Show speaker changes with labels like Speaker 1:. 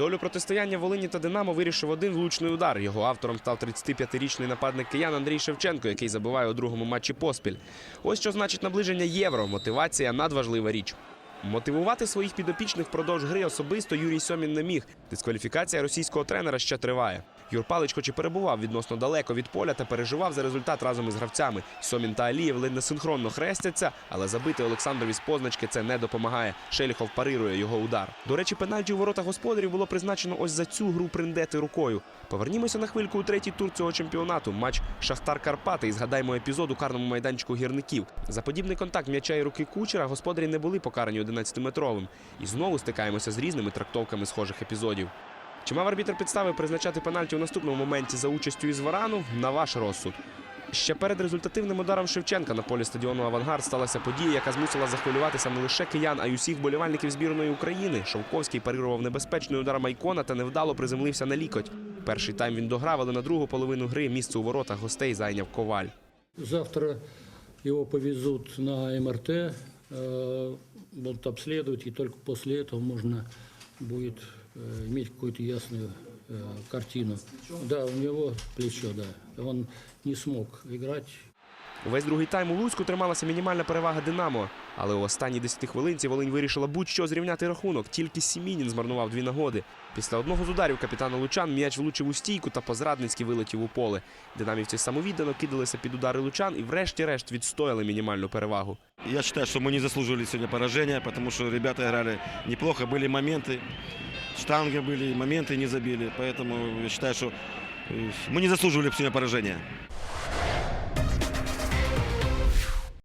Speaker 1: Долю протистояння Волині та Динамо вирішив один влучний удар. Його автором став 35-річний нападник киян Андрій Шевченко, який забиває у другому матчі поспіль. Ось що значить наближення євро. Мотивація надважлива річ. Мотивувати своїх підопічних впродовж гри особисто Юрій Сьомін не міг. Дискваліфікація російського тренера ще триває. Юр Палич, хоч і перебував відносно далеко від поля та переживав за результат разом із гравцями. Сьомін та Алієв ледь синхронно хрестяться, але забити Олександрові з позначки це не допомагає. Шеліхов парирує його удар. До речі, пенальті у ворота господарів було призначено ось за цю гру приндети рукою. Повернімося на хвильку у третій тур цього чемпіонату. Матч Шахтар Карпати. І згадаємо епізод у карному майданчику гірників. За подібний контакт м'яча і руки кучера господарі не були покарані 11-метровим. І знову стикаємося з різними трактовками схожих епізодів. Чи мав арбітр підстави призначати пенальті у наступному моменті за участю із Варану? На ваш розсуд. Ще перед результативним ударом Шевченка на полі стадіону Авангард сталася подія, яка змусила захвилюватися не лише киян, а й усіх болівальників збірної України. Шовковський парирував небезпечний удар Майкона та невдало приземлився на лікоть. Перший тайм він дограв, але на другу половину гри місце у воротах гостей зайняв коваль.
Speaker 2: Завтра его повезут на МРТ, э, будут обследовать, и только после этого можно будет э, иметь какую-то ясную э, картину. Да, у него плечо, да. Он не смог играть.
Speaker 1: Увесь другий тайм у Луцьку трималася мінімальна перевага Динамо. Але у останній 10 хвилинці Волинь вирішила будь-що зрівняти рахунок. Тільки Сімінін змарнував дві нагоди. Після одного з ударів капітана Лучан м'яч влучив у стійку та по-зрадницьки вилетів у поле. Динамівці самовіддано кидалися під удари Лучан і врешті-решт відстояли мінімальну перевагу.
Speaker 3: Я считаю, что мы не заслуживали сегодня поражения, потому что ребята играли неплохо, были моменты, штанги были, моменты не забили. Поэтому я считаю, что э, мы не заслуживали сегодня поражения.